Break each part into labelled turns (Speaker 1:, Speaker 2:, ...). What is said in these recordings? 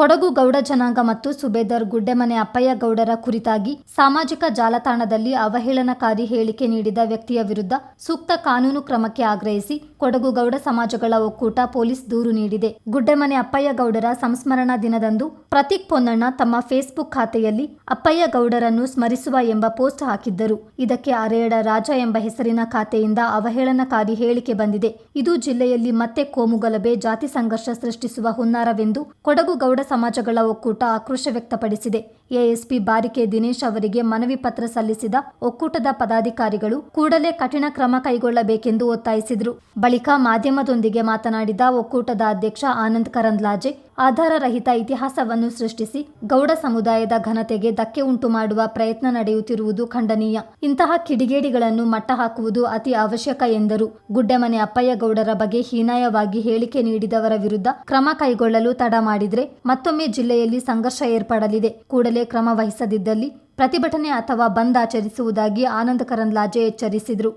Speaker 1: ಕೊಡಗು ಗೌಡ ಜನಾಂಗ ಮತ್ತು ಸುಬೇದರ್ ಗುಡ್ಡೆಮನೆ ಅಪ್ಪಯ್ಯ ಗೌಡರ ಕುರಿತಾಗಿ ಸಾಮಾಜಿಕ ಜಾಲತಾಣದಲ್ಲಿ ಅವಹೇಳನಕಾರಿ ಹೇಳಿಕೆ ನೀಡಿದ ವ್ಯಕ್ತಿಯ ವಿರುದ್ಧ ಸೂಕ್ತ ಕಾನೂನು ಕ್ರಮಕ್ಕೆ ಆಗ್ರಹಿಸಿ ಕೊಡಗು ಗೌಡ ಸಮಾಜಗಳ ಒಕ್ಕೂಟ ಪೊಲೀಸ್ ದೂರು ನೀಡಿದೆ. ಗುಡ್ಡೆಮನೆ ಅಪ್ಪಯ್ಯ ಗೌಡರ ಸಂಸ್ಮರಣಾ ದಿನದಂದು ಪ್ರತೀಕ್ ಪೊನ್ನಣ್ಣ ತಮ್ಮ ಫೇಸ್ಬುಕ್ ಖಾತೆಯಲ್ಲಿ ಅಪ್ಪಯ್ಯ ಗೌಡರನ್ನು ಸ್ಮರಿಸುವ ಎಂಬ ಪೋಸ್ಟ್ ಹಾಕಿದ್ದರು. ಇದಕ್ಕೆ ಅರೇಡ ರಾಜ ಎಂಬ ಹೆಸರಿನ ಖಾತೆಯಿಂದ ಅವಹೇಳನಕಾರಿ ಹೇಳಿಕೆ ಬಂದಿದೆ. ಇದು ಜಿಲ್ಲೆಯಲ್ಲಿ ಮತ್ತೆ ಕೋಮುಗಲಭೆ, ಜಾತಿ ಸಂಘರ್ಷ ಸೃಷ್ಟಿಸುವ ಹುನ್ನಾರವೆಂದು ಕೊಡಗು ಗೌಡ ಸಮಾಜಗಳ ಒಕ್ಕೂಟ ಆಕ್ರೋಶ ವ್ಯಕ್ತಪಡಿಸಿದೆ. ಎಎಸ್ಪಿ ಬಾರಿಕೆ ದಿನೇಶ್ ಅವರಿಗೆ ಮನವಿ ಪತ್ರ ಸಲ್ಲಿಸಿದ ಒಕ್ಕೂಟದ ಪದಾಧಿಕಾರಿಗಳು ಕೂಡಲೇ ಕಠಿಣ ಕ್ರಮ ಕೈಗೊಳ್ಳಬೇಕೆಂದು ಒತ್ತಾಯಿಸಿದರು. ಬಳಿಕ ಮಾಧ್ಯಮದೊಂದಿಗೆ ಮಾತನಾಡಿದ ಒಕ್ಕೂಟದ ಅಧ್ಯಕ್ಷ ಆನಂದ್ ಕರಂದ್ಲಾಜೆ ಆಧಾರರಹಿತ ಇತಿಹಾಸವನ್ನು ಸೃಷ್ಟಿಸಿ ಗೌಡ ಸಮುದಾಯದ ಘನತೆಗೆ ಧಕ್ಕೆ ಉಂಟು ಮಾಡುವ ಪ್ರಯತ್ನ ನಡೆಯುತ್ತಿರುವುದು ಖಂಡನೀಯ. ಇಂತಹ ಕಿಡಿಗೇಡಿಗಳನ್ನು ಮಟ್ಟ ಹಾಕುವುದು ಅತಿ ಅವಶ್ಯಕ ಎಂದರು. ಗುಡ್ಡೆಮನೆ ಅಪ್ಪಯ್ಯ ಗೌಡರ ಬಗ್ಗೆ ಹೀನಾಯವಾಗಿ ಹೇಳಿಕೆ ನೀಡಿದವರ ವಿರುದ್ಧ ಕ್ರಮ ಕೈಗೊಳ್ಳಲು ತಡ ಮಾಡಿದರೆ ಮತ್ತೊಮ್ಮೆ ಜಿಲ್ಲೆಯಲ್ಲಿ ಸಂಘರ್ಷ ಏರ್ಪಡಲಿದೆ. ಕೂಡಲೇ ಕ್ರಮ ವಹಿಸದಿದ್ದಲ್ಲಿ ಪ್ರತಿಭಟನೆ ಅಥವಾ ಬಂದ್ ಆಚರಿಸುವುದಾಗಿ ಆನಂದ ಕರಂದ್ಲಾಜೆ ಎಚ್ಚರಿಸಿದರು.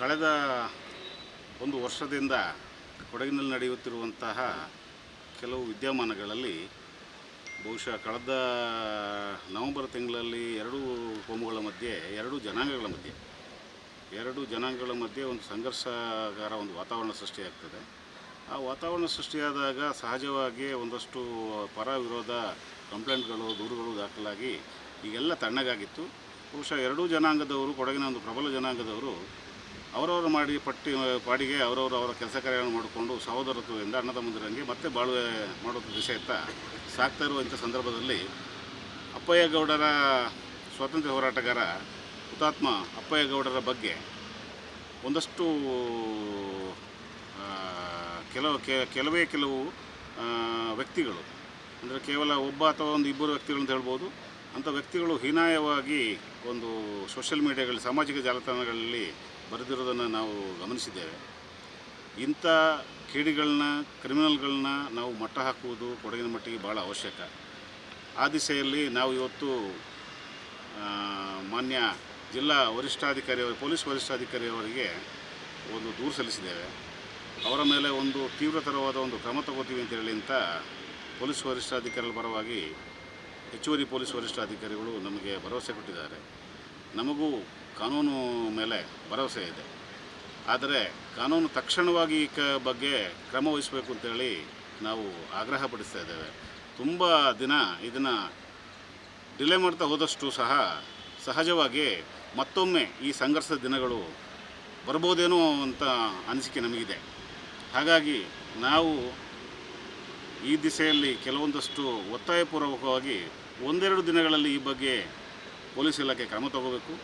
Speaker 2: ಕಳೆದ ಒಂದು ವರ್ಷದಿಂದ ಕೊಡಗಿನಲ್ಲಿ ನಡೆಯುತ್ತಿರುವಂತಹ ಕೆಲವು ವಿದ್ಯಮಾನಗಳಲ್ಲಿ ಬಹುಶಃ ಕಳೆದ ನವೆಂಬರ್ ತಿಂಗಳಲ್ಲಿ ಎರಡೂ ಕೋಮುಗಳ ಮಧ್ಯೆ, ಎರಡು ಜನಾಂಗಗಳ ಮಧ್ಯೆ, ಎರಡು ಜನಾಂಗಗಳ ಮಧ್ಯೆ ಒಂದು ಸಂಘರ್ಷಗಾರ, ಒಂದು ವಾತಾವರಣ ಸೃಷ್ಟಿಯಾಗ್ತದೆ. ಆ ವಾತಾವರಣ ಸೃಷ್ಟಿಯಾದಾಗ ಸಹಜವಾಗಿ ಒಂದಷ್ಟು ಪರ ವಿರೋಧ ಕಂಪ್ಲೇಂಟ್ಗಳು, ದೂರುಗಳು ದಾಖಲಾಗಿ ಈಗೆಲ್ಲ ತಣ್ಣಗಾಗಿತ್ತು. ಬಹುಶಃ ಎರಡೂ ಜನಾಂಗದವರು, ಕೊಡಗಿನ ಒಂದು ಪ್ರಬಲ ಜನಾಂಗದವರು ಅವರವರು ಮಾಡಿ ಪಟ್ಟಿ, ಪಾಡಿಗೆ ಅವರವರು ಅವರ ಕೆಲಸ ಕಾರ್ಯಗಳನ್ನು ಮಾಡಿಕೊಂಡು ಸಹೋದರತ್ವದಿಂದ ಅಣ್ಣ ತಮ್ಮಂದಿರಂಗೆ ಮತ್ತೆ ಬಾಳ್ವೆ ಮಾಡೋದು ದಿಶೆಯತ್ತ ಸಾಗ್ತಾ ಇರುವಂಥ ಸಂದರ್ಭದಲ್ಲಿ ಅಪ್ಪಯ್ಯ ಗೌಡರ ಸ್ವಾತಂತ್ರ್ಯ ಹೋರಾಟಗಾರ, ಹುತಾತ್ಮ ಅಪ್ಪಯ್ಯ ಗೌಡರ ಬಗ್ಗೆ ಒಂದಷ್ಟು ಕೆಲವು ಕೆಲವೇ ಕೆಲವು ವ್ಯಕ್ತಿಗಳು, ಅಂದರೆ ಕೇವಲ ಒಬ್ಬ ಅಥವಾ ಒಂದು ಇಬ್ಬರು ವ್ಯಕ್ತಿಗಳು ಅಂತ ಹೇಳ್ಬೋದು, ಅಂಥ ವ್ಯಕ್ತಿಗಳು ಹೀನಾಯವಾಗಿ ಒಂದು ಸೋಷಿಯಲ್ ಮೀಡಿಯಾಗಳಲ್ಲಿ, ಸಾಮಾಜಿಕ ಜಾಲತಾಣಗಳಲ್ಲಿ ಬರೆದಿರೋದನ್ನು ನಾವು ಗಮನಿಸಿದ್ದೇವೆ. ಇಂಥ ಕೀಡಿಗಳನ್ನ, ಕ್ರಿಮಿನಲ್ಗಳನ್ನ ನಾವು ಮಟ್ಟ ಹಾಕುವುದು ಕೊಡಗಿನ ಮಟ್ಟಿಗೆ ಭಾಳ ಅವಶ್ಯಕ. ಆ ದಿಸೆಯಲ್ಲಿ ನಾವು ಇವತ್ತು ಮಾನ್ಯ ಜಿಲ್ಲಾ ವರಿಷ್ಠಾಧಿಕಾರಿ ಪೊಲೀಸ್ ವರಿಷ್ಠಾಧಿಕಾರಿ ಅವರಿಗೆ ಒಂದು ದೂರು ಸಲ್ಲಿಸಿದ್ದೇವೆ. ಅವರ ಮೇಲೆ ಒಂದು ತೀವ್ರತರವಾದ ಒಂದು ಕ್ರಮ ತಗೋತೀವಿ ಅಂತ ಹೇಳಿ ಅಂತ ಪೊಲೀಸ್ ವರಿಷ್ಠಾಧಿಕಾರಿಗಳ ಪರವಾಗಿ ಹೆಚ್ಚುವರಿ ಪೊಲೀಸ್ ವರಿಷ್ಠಾಧಿಕಾರಿಗಳು ನಮಗೆ ಭರವಸೆ ಕೊಟ್ಟಿದ್ದಾರೆ. ನಮಗೂ ಕಾನೂನು ಮೇಲೆ ಭರವಸೆ ಇದೆ. ಆದರೆ ಕಾನೂನು ತಕ್ಷಣವಾಗಿ ಈ ಕ ಬಗ್ಗೆ ಕ್ರಮ ವಹಿಸಬೇಕು ಅಂತೇಳಿ ನಾವು ಆಗ್ರಹ ಪಡಿಸ್ತಾ ಇದ್ದೇವೆ. ತುಂಬ ದಿನ ಇದನ್ನು ಡಿಲೇ ಮಾಡ್ತಾ ಹೋದಷ್ಟು ಸಹ ಸಹಜವಾಗಿ ಮತ್ತೊಮ್ಮೆ ಈ ಸಂಘರ್ಷದ ದಿನಗಳು ಬರ್ಬೋದೇನೋ ಅಂತ ಅನಿಸಿಕೆ ನಮಗಿದೆ. ಹಾಗಾಗಿ ನಾವು ಈ ದಿಸೆಯಲ್ಲಿ ಕೆಲವೊಂದಷ್ಟು ಒತ್ತಾಯಪೂರ್ವಕವಾಗಿ ಒಂದೆರಡು ದಿನಗಳಲ್ಲಿ ಈ ಬಗ್ಗೆ ಪೊಲೀಸ್ ಇಲಾಖೆ ಕ್ರಮ ತಗೋಬೇಕು.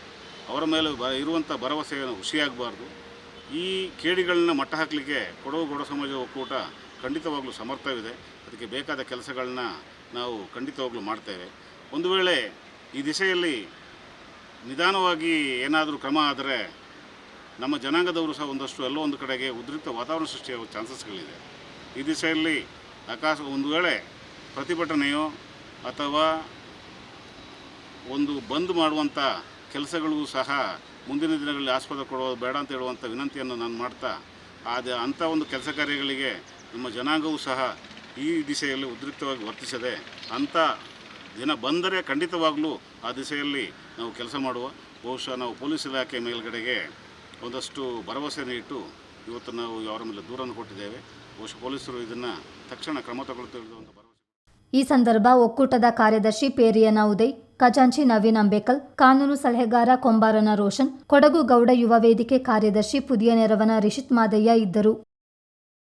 Speaker 2: ಅವರ ಮೇಲೆ ಬ ಇರುವಂಥ ಭರವಸೆಯನ್ನು ಹುಸಿಯಾಗಬಾರ್ದು. ಈ ಕೇಡಿಗಳನ್ನ ಮಟ್ಟ ಹಾಕಲಿಕ್ಕೆ ಕೊಡಗು ಗೌಡ ಸಮಾಜ ಒಕ್ಕೂಟ ಖಂಡಿತವಾಗ್ಲೂ ಸಮರ್ಥವಿದೆ. ಅದಕ್ಕೆ ಬೇಕಾದ ಕೆಲಸಗಳನ್ನ ನಾವು ಖಂಡಿತವಾಗಲೂ ಮಾಡ್ತೇವೆ. ಒಂದು ವೇಳೆ ಈ ದಿಶೆಯಲ್ಲಿ ನಿಧಾನವಾಗಿ ಏನಾದರೂ ಕ್ರಮ ಆದರೆ ನಮ್ಮ ಜನಾಂಗದವರು ಸಹ ಒಂದಷ್ಟು ಎಲ್ಲೋ ಒಂದು ಕಡೆಗೆ ಉದ್ರಿಕ್ತ ವಾತಾವರಣ ಸೃಷ್ಟಿಯಾಗುವ ಚಾನ್ಸಸ್ಗಳಿದೆ. ಈ ದಿಸೆಯಲ್ಲಿ ಆಕಾಶ ಒಂದು ವೇಳೆ ಪ್ರತಿಭಟನೆಯೋ ಅಥವಾ ಒಂದು ಬಂದ್ ಮಾಡುವಂಥ ಕೆಲಸಗಳಿಗೂ ಸಹ ಮುಂದಿನ ದಿನಗಳಲ್ಲಿ ಆಸ್ಪದ ಕೊಡೋದು ಬೇಡ ಅಂತ ಹೇಳುವಂಥ ವಿನಂತಿಯನ್ನು ನಾನು ಮಾಡ್ತಾ, ಆದ ಅಂಥ ಒಂದು ಕೆಲಸ ಕಾರ್ಯಗಳಿಗೆ ನಮ್ಮ ಜನಾಂಗವೂ ಸಹ ಈ ದಿಸೆಯಲ್ಲಿ ಉದ್ರಿಕ್ತವಾಗಿ ವರ್ತಿಸದೆ ಅಂಥ ದಿನ ಬಂದರೆ ಖಂಡಿತವಾಗಲೂ ಆ ದಿಸೆಯಲ್ಲಿ ನಾವು ಕೆಲಸ ಮಾಡುವ, ಬಹುಶಃ ನಾವು ಪೊಲೀಸ್ ಇಲಾಖೆ ಮೇಲುಗಡೆಗೆ ಒಂದಷ್ಟು ಭರವಸೆಯನ್ನು ಇಟ್ಟು ಇವತ್ತು ನಾವು ಅವರ ಮೇಲೆ ದೂರನ್ನು ಕೊಟ್ಟಿದ್ದೇವೆ. ಬಹುಶಃ ಪೊಲೀಸರು ಇದನ್ನು ತಕ್ಷಣ ಕ್ರಮ ತಗೊಳ್ತಿರೋದು ಒಂದು
Speaker 1: ಈ ಸಂದರ್ಭ ಒಕ್ಕೂಟದ ಕಾರ್ಯದರ್ಶಿ ಪೇರಿಯನ ಉದಯ್, ಖಜಾಂಚಿ ನವೀನ್ ಅಂಬೇಕಲ್, ಕಾನೂನು ಸಲಹೆಗಾರ ಕೊಂಬಾರನ ರೋಷನ್, ಕೊಡಗು ಗೌಡ ಯುವ ವೇದಿಕೆ ಕಾರ್ಯದರ್ಶಿ ಪುದಿಯ ನೆರವನ ರಿಷಿತ್ ಮಾದಯ್ಯ ಇದ್ದರು.